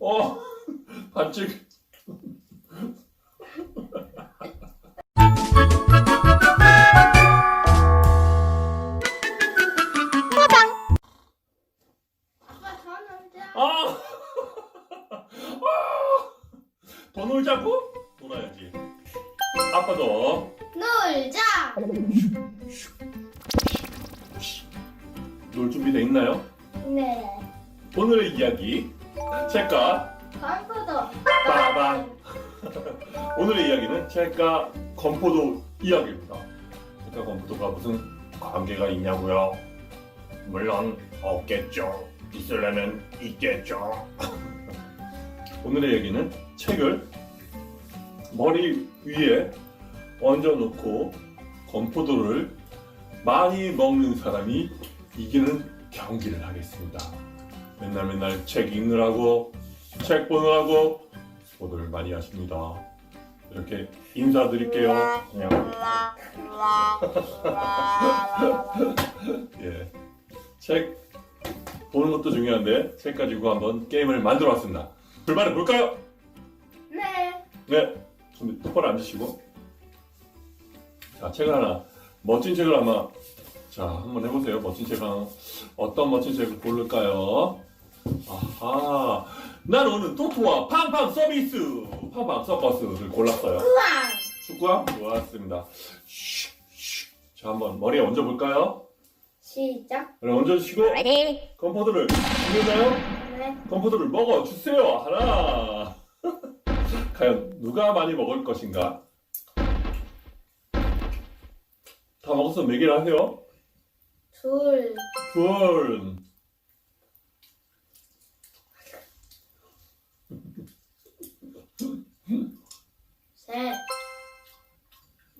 어, 반칙. 아빠 더 놀자. 아! 아! 더 놀자고? 놀아야지. 아빠도 놀자. 놀 준비 돼 있나요? 네. 오늘의 이야기 책과 컴퓨터. 빠밤. 오늘의 이야기는 책과 건포도 이야기입니다. 책과 건포도가 무슨 관계가 있냐고요? 물론 없겠죠. 있으려면 있겠죠. 오늘의 얘기는 책을 머리 위에 얹어놓고 건포도를 많이 먹는 사람이 이기는 경기를 하겠습니다. 맨날 맨날 책 읽느라고 책 보느라고 보도를 많이 하십니다. 이렇게 인사드릴게요. 안녕. 예. 책 보는 것도 중요한데 책 가지고 한번 게임을 만들어 왔습니다. 출발해 볼까요? 네. 네. 준비 똑바로 앉으시고. 자, 책을 하나 멋진 책을 아마 자, 한번 해보세요. 멋진 책 하나. 어떤 멋진 책을 고를까요? 아하. 나는 오늘 토토와 팡팡 서비스, 팡팡 서커스를 골랐어요. 축구함? 좋았습니다. 슉, 슉. 자, 한번 머리에 얹어볼까요? 시작. 그럼 얹어주시고, 건포도를 준비했나요? 네. 건포도를 먹어주세요. 하나. 과연 누가 많이 먹을 것인가? 다 먹어서 매기를 하세요. 둘. 둘. 셋.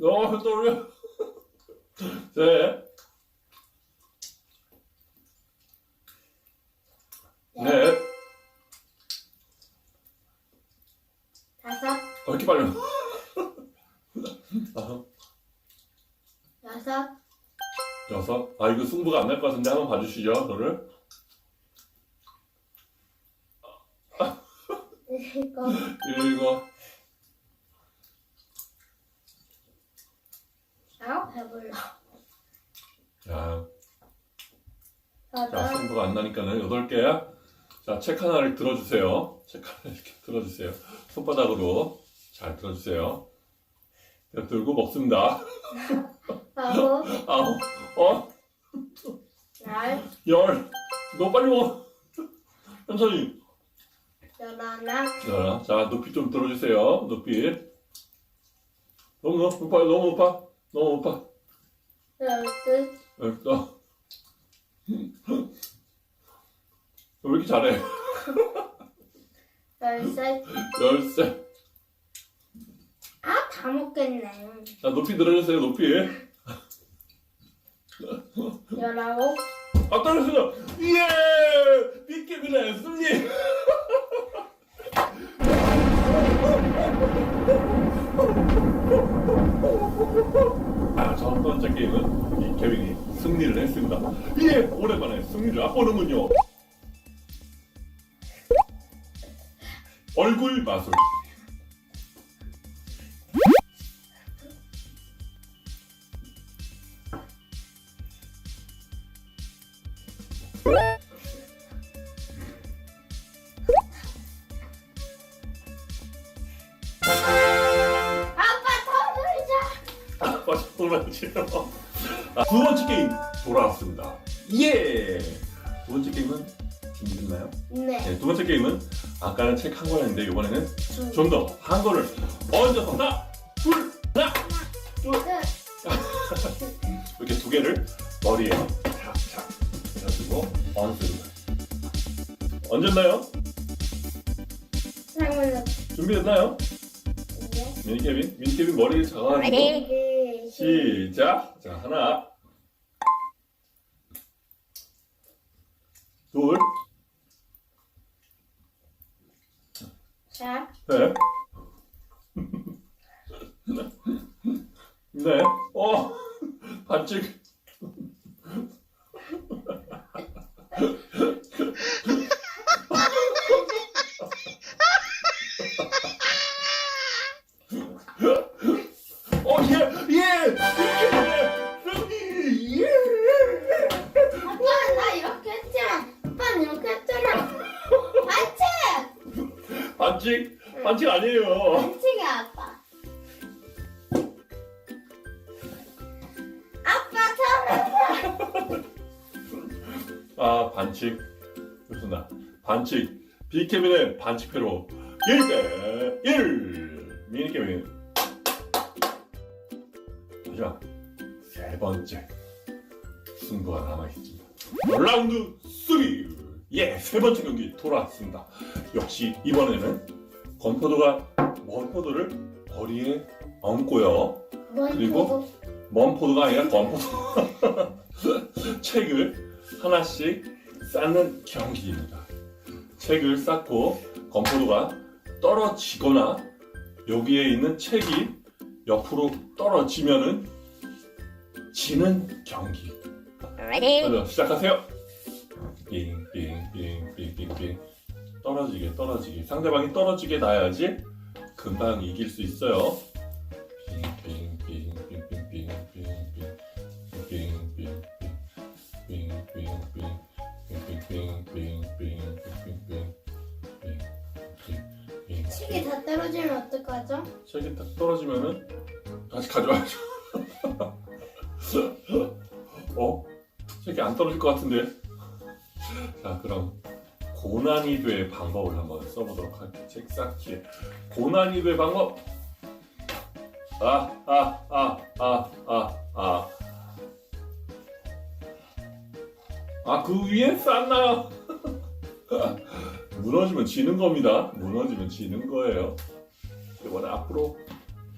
어, 떨려. 셋. 넷. 다섯. 어, 이렇게 빨리. 다섯. 여섯. 여섯. 아, 이거 승부가 안 날 것 같은데 한번 봐주시죠, 저를. 일곱. 일곱. 배불러. 자. 승부가 안 나니까는 여덟 개야. 자, 책 하나를 들어주세요. 책 하나 이렇게 들어주세요. 손바닥으로 잘 들어주세요. 자, 들고 먹습니다. 아홉. 아홉, 어, 열. 열. 너무 빨리 먹어. 천천히. 열하나. 자, 자, 높이 좀 들어주세요. 높이. 너무 높아요. 너무 높아. 너무 높아. 열둘. 열다. 왜 이렇게 잘해? 열세. 아, 다 먹겠네. 자, 높이 들어주세요. 높이. 열아홉. 아, 떨어졌어. 예! 빅게임이네, 승리! 번째 게임은 이 케빈이 승리를 했습니다. 예! 오랜만에 승리를 앞보는군요. 얼굴 마술. 아, 두 번째 게임 돌아왔습니다. 예! 두 번째 게임은 준비됐나요? 네. 네, 두 번째 게임은 아까는 책 한 권이었는데 이번에는 둘. 좀더 한 권을 얹어서 하나, 둘, 하나. 이렇게 두 개를 머리에 착착 해가지고 얹습니다. 얹었나요? 상관없. 준비됐나요? 네. 미니케빈? 미니케빈 머리를 작아가지고 네. 시작! 자, 하나. 둘, 자. 셋 네, 어, 반칙 반칙 반칙 아니에요. 반칙이 아빠. 아빠 터널자. 아 반칙 좋습니다. 반칙 비케빈의 반칙패로 1대 1 미니케빈 자 세 번째 승부가 남아있습니다. 라운드 3 예, 세 번째 경기 돌아왔습니다. 역시 이번에는 건포도가 먼포도를 머리에 얹고요. 그리고? 먼 포도가 아니라 건포도 책을 하나씩 쌓는 경기입니다. 책을 쌓고 건포도가 떨어지거나 여기에 있는 책이 옆으로 떨어지면은 지는 경기. 먼저 시작하세요. 빙 빙빙빙빙빙 떨어지게 떨어지게 상대방이 떨어지게 놔야지 금방 이길 수 있어요. 책이 다 떨어지면 어떡하죠? 책이 딱 떨어지면은 다시 가져와야죠. 어? 책이 안 떨어질 것 같은데. 자, 그럼 고난이도의 방법을 한번 써보도록 할게요. 책 쌓기에 고난이도의 방법. 아, 아, 아, 아, 아, 아. 아, 그 위에 쌓나요? 무너지면 지는 겁니다. 무너지면 지는 거예요. 이번에 앞으로.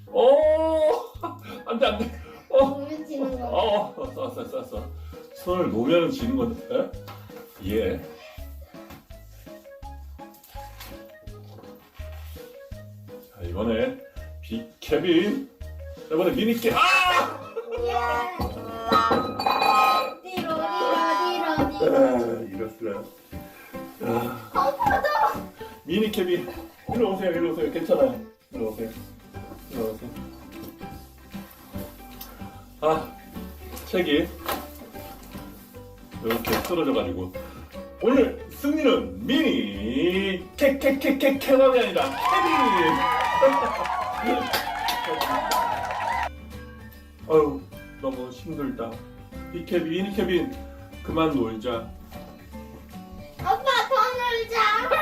오! 안 돼, 안 돼. 어, 보면 지는 거. 어, 어, 쐈어, 쐈어. 손을 놓으면 지는 건데. 에? 예. 자, 이번에 비케빈. 자, 이번에 미니케. 아! 아, 이랬어요. 아. 미니 케빈 이리 오세요 이리 오세요 괜찮아요 이리 오세요 이리 오세요 아 책이 이렇게 쓰러져 가지고 오늘 승리는 미니 캐캐캐캐 캐남이 아니라 케빈. 아유 너무 힘들다. 이 케빈 미니 케빈 그만 놀자. 아빠 터널자.